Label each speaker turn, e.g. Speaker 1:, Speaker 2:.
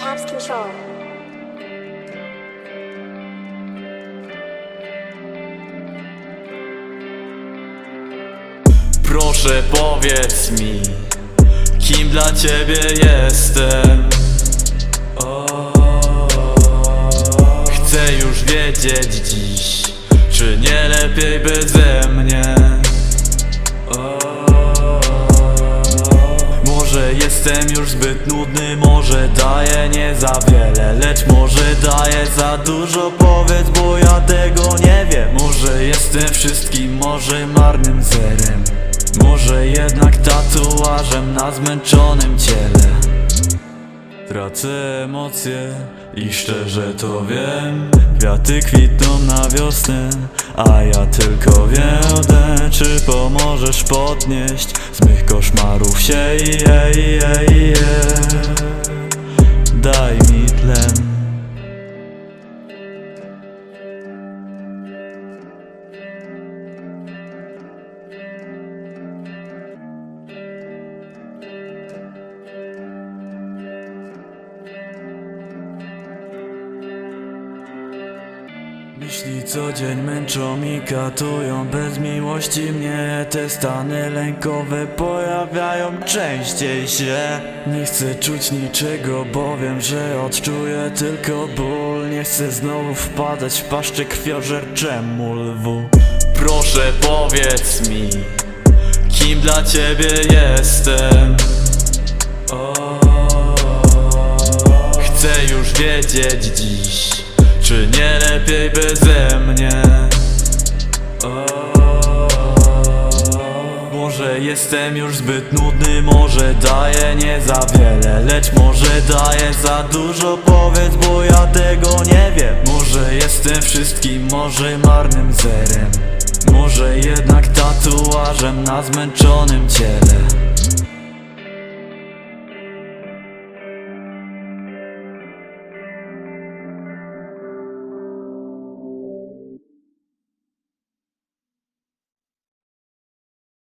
Speaker 1: lost control.
Speaker 2: Proszę powiedz mi Kim dla ciebie jestem Chcę już wiedzieć dziś Czy nie lepiej beze jestem już zbyt nudny Może daję nie za wiele Lecz może daję za dużo. Powiedz, bo ja tego nie wiem. Może jestem wszystkim, może marnym zerem. Może jednak tatuażem na zmęczonym ciele. Tracę emocje i szczerze to wiem. Kwiaty kwitną na wiosnę, a ja tylko wiem Czy pomożesz podnieść z mych koszmarów się je, je, je. Myśli co dzień męczą i katują. Bez miłości mnie te stany lękowe pojawiają. Częściej się Nie chcę czuć niczego, bo wiem, że odczuję tylko ból. Nie chcę znowu wpadać w paszczę krwiożerczemu lwu. Proszę powiedz mi, kim dla ciebie jestem? Chcę już wiedzieć dziś lepiej mnie. Może jestem już zbyt nudny Może daję nie za wiele Lecz może daję za dużo Powiedz, bo ja tego nie wiem. Może jestem wszystkim, może marnym zerem. Może jednak tatuażem na zmęczonym ciele